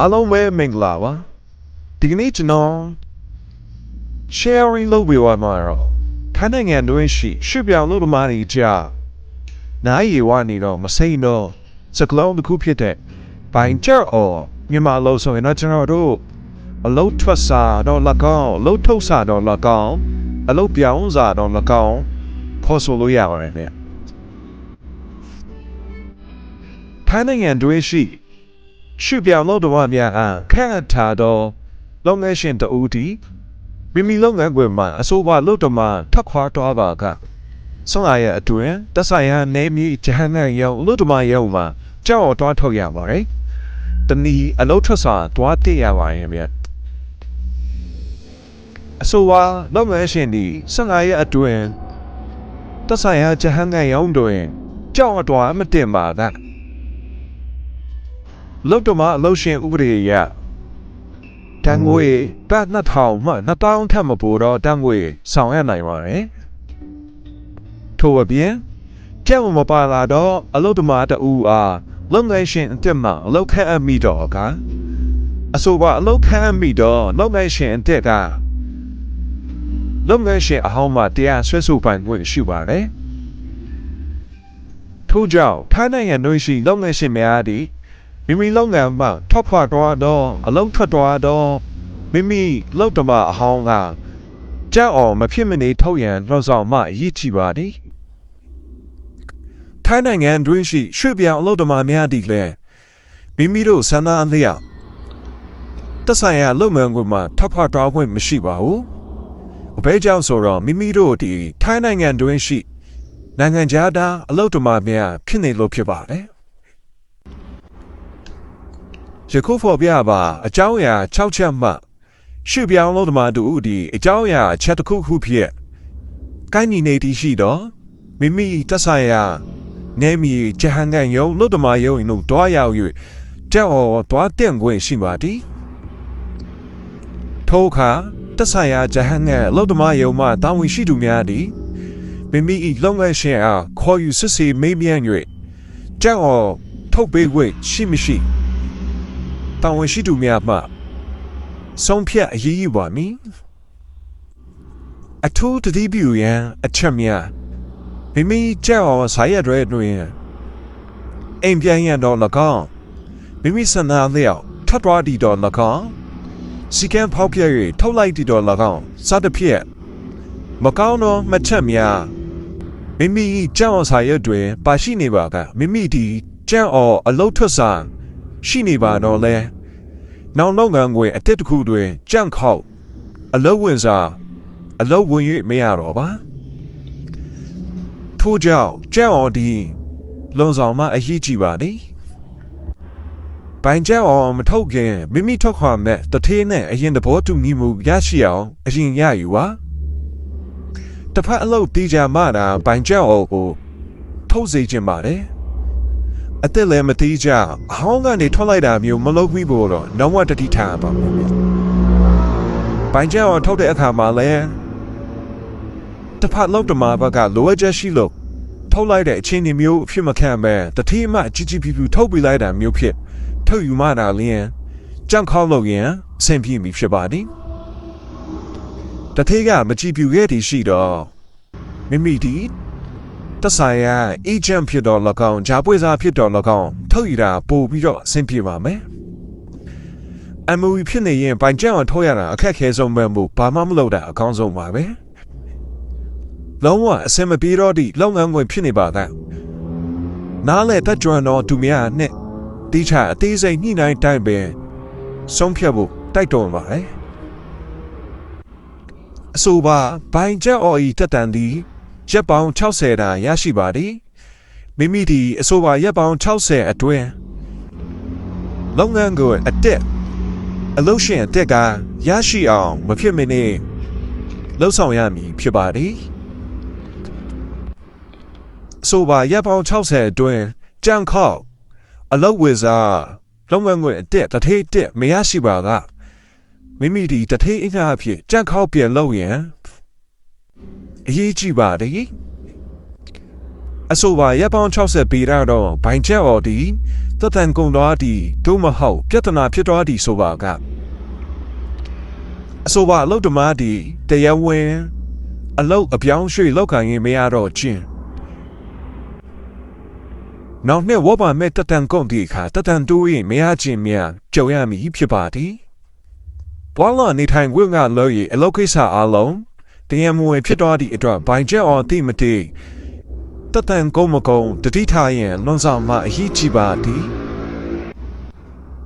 အားလုံးပဲမင်္ဂလာပါဒီကနေ့ကျွန်တော် sharing လုပ်ပြီးသွားမှာတော့ထိုင်းနိုင်ငံတွင်းရှိရွှေ့ပြောင်းလူသမားတွေကြားနိုင်ရီဝနေတော့မစိမ့်တော့စကလုံးတစ်ခုဖြစ်တဲ့ဘိုင်ကျအော်မြန်မာလို့ဆိုရင်တော့ကျွန်တော်တို့အလုံးထွက်စာတော့၎င်းအလုံးထုတ်စာတော့၎င်း အလုံးပြောင်းစာတော့၎င်းဖော်ဆိုလို့ရပါတယ်ဗျထိုင်းနိုင်ငံတွင်းရှိရှုပြောင်းလို့တော့များအားခန့်ထားတော့လုပ်ငန်းရှင်တူတီမိမိလုပ်ငန်းခွင်မှာအဆိုပါလို့တော့မှထပ်ခွာတော့ပါကဆုံးလာရဲ့အတွင်းတဆိုင်ရနေမီဂျဟန်နဲ့ရောလို့တော့မှရောမှာကြောက်တော့ထုတ်ရပါတယ်တနည်းအလုပ်ထွက်စာတွားတိရပါရင်ဗျ အဆိုပါလုပ်ငန်းရှင်ဒီဆုံးလာရဲ့အတွင်းတဆိုင်ရဂျဟန်နဲ့ရောတွင်ကြောက်တော့မတင်ပါကလုတ်တမအလုတ်ရှင်ဥပဒေအရတန်ငွေပတ်2000မှ2000ထက်မပိုတော့တန်ငွေဆောင်ရနိုင်ပါတယ်ထို့အပြင်ကျက်မမပါလာတော့အလုတ်တမတူအားလုပ်ငန်းရှင်အတက်မှအလုတ်ခန့်အပ်မိတော့ကအဆိုပါအလုတ်ခန့်အပ်မိတော့လုပ်ငန်းရှင်အတက်က လုပ်ငန်းရှင်အဟောင်းမှတရားဆွဲဆိုပိုင်ခွင့်ရှိပါတယ်ထို့ကြောင့်ထိုင်းနိုင်ငံတွင်းရှိလုပ်ငန်းရှင်များသည်မိမိလုပ်ငန်းမှာထောက်ဖွာတော့တော့အလုံးထွက်တော့တော့မိမိလုပ်တမအဟောင်းကကြောက်အောင်မဖြစ်မနေထုတ်ရန်လှော်ဆောင်မှအရေးကြီးပါသည်ထိုင်းနိုင်ငံတွင်းရှိရွှေ့ပြောင်းအလုပ်တမများသည်လည်းမိမိတို့ဆန္ဒအလျောက်တဆိုင်ရာလုပ်ငန်းကမှထောက်ဖွာတော့ခွင့်မရှိပါဘူးအ ဘဲကြောင့်ဆိုတော့မိမိတို့ဒီထိုင်းနိုင်ငံတွင်းရှိနိုင်ငံခြားသားအလုပ်တမများဖြစ်နေလို့ဖြစ်ပါတယ်ယခုဖော်ပြပါအကြောင်းအရာ6ချက်မှရှုပြောင်းလို့ဓမ္မတူဒီအကြောင်းအရာအချက်တစ်ခုခုဖြစ်ကိုင်းညီနေတီရှိတော့မိမိတက်ဆိုင်ရာနေမီဂျဟန်ကန်ယုံလို့ဓမ္မယုံရင်တို့တွားရောက်၍ကြောက်တော်တွားတဲ့ခွင့်ရှိပါသည်ထိုအခါ တက်ဆိုင်ရာဂျဟန်ကန်လို့ဓမ္မယုံမှတာဝန်ရှိသူများသည်မိမိ၏လုပ်ငန်းရှင်အားခေါ်ယူစစ်ဆေးမေးမြန်း၍ကြောက်တော်ထုတ်ပေးခွင့်ရှိမရှိတာဝန်ရှိသူများမှဆုံးဖြတ်အရေးယူပါမည်အထူးတတိပြုရန်အချက်များမိမိကြောက်ဆိုင်ရတဲ့တွင်အိမ်ပြန်ရန်တော့၎င်းမိမိဆန္ဒလျောက်ထပ်သွားတည်တော့၎င်း စီကံဖောက်ပြ၍ထုတ်လိုက်တည်တော့၎င်းစသဖြင့်မကောင်းသောမှတ်ချက်များမိမိကြောက်ဆိုင်ရတွင် ပါရှိနေပါကမိမိဒီကြောက်အော်အလုတ်ထွက်စာရှိနေပါတော့လဲနောင်လုပ်ငန်းခွင်အတစ်တစ်ခုတွင်ကြန့်ခေါက်အလုတ်ဝင်စာအလုတ်ဝင်၍မရတော့ပါထို့ကြောင့်ကြန့်အောင်ဒီလွန်ဆောင်မှအရေးကြီးပါသည် ပိုင်ကြန့်အောင်မထုတ်ခင်မိမိထုတ်ခွာမဲ့တထေးနဲ့အရင်တဘောတူညီမှုရရှိအောင်အရင်ရယူပါတစ်ဖက်အလုတ်တီးကြမှတာပိုင်ကြန့်အောင်ကိုထုတ်စေခြင်းပါတယ်အသက်လည်းမသေးကြအဟောင်းကနေထွက်လိုက်တာမျိုးမလုပ်ပြီးဖို့တော့နောက်ဝတတိထားပါမယ်ဗျ။ပိုင်ကြောင်ထုတ်တဲ့အခါမှာလည်းတစ်ဖက်လောက်တမာဘက်ကလိုအပ်ချက်ရှိလို့ထုတ်လိုက်တဲ့အချင်းဒီမျိုးအဖြစ်မခံပဲတတိမကြီးကြီးပြူပြူထုတ်ပြလိုက်တာမျိုးဖြစ် ထုတ်ယူမှတာလျင်ကြန့်ခေါက်လို့ရင်အဆင်ပြေပြီဖြစ်ပါသည်။တတိကမကြည့်ပြူခဲ့တည်ရှိတော့မိမိဒီတဆိုင်ရာ agent ဖြစ်တော့၎င်းဂျာပွေစာဖြစ်တော့၎င်းထုတ်ရတာပို့ပြီးတော့အဆင်ပြေပါမယ်။ MOE ဖြစ်နေရင်ပိုင်ကြံအောင်ထုတ်ရတာအခက်ခဲဆုံးပဲမို့ဘာမှမလုပ်တာအကောင်းဆုံးပါပဲ။လုံးဝအဆင်မပြေတော့ဒီလုပ်ငန်းဝင်ဖြစ်နေပါကနားလေတက်ကြွတော့သူများနဲ့ တိချာအသေးစိတ်ညှိနှိုင်းတိုင်းပဲဆုံးဖြတ်ဖို့တိုက်တွန်းပါတယ်။အဆိုပါဘိုင်ကျအော်ဤတက်တန်သည်ရက်ပေါင်း60တာရရှိပါသည်မိမိဒီအဆိုပါရက်ပေါင်း60အတွင်းလုပ်ငန်းကိုအတက်အလုပ်ရှင်အတက်ကရရှိအောင်မဖြစ်မနေလှုပ်ဆောင်ရမည်ဖြစ်ပါသည်အဆိုပါရက်ပေါင်း60အတွင်းကြံခောက် အလုပ်ဝေစားလုပ်ငန်းကိုအတက်တထေးတက်မရရှိပါကမိမိဒီတထေးအင်္ဂါအဖြစ်ကြံခောက်ပြန်လုပ်ရင်အရေးကြီးပါတယ်အဆိုပါရပ်ပေါင်း60ပေရတော့ဘိုင်ချက်အော်ဒီတတန်ကုံတော်ဒီတို့မဟုတ်ပြဿနာဖြစ်တော်ဒီဆိုပါကအဆိုပါအလုတ်ဓမ္မဒီတရားဝင် အလုတ်အပြောင်းရွှေ့လောက်ခံရင်မရတော့ချင်း နောက်နေ့ဝဘမဲ့တတန်ကုန်ဒီခါတတန်တူရင်မရချင်းများကြုံရမည်ဖြစ်ပါသည်ဘွာလာနေထိုင်ခွင့်ကလို့ရအလုတ်ကိစ္စအလုံးတရားမဝင်ဖြစ်တော်ဒီအတွက်ဘိုင်ချက်အော်တိမတိတတန်ကုန်မကုန်တတိထားရင်လွန်ဆောင်မှအဟိကြည့်ပါသည်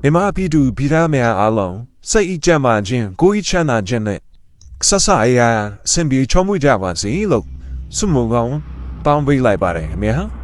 မြမပြည်သူပြည်သားများအလုံးစိတ်အကြမ်းမှခြင်းကိုယ်အချမ်းသာခြင်းနဲ့ဆက်ဆအရာအဆင်ပြေချောမှုကြပါစေလို့ဆုမွန်ကောင်းတောင်းပေးလိုက်ပါတယ်ခင်ဗျာ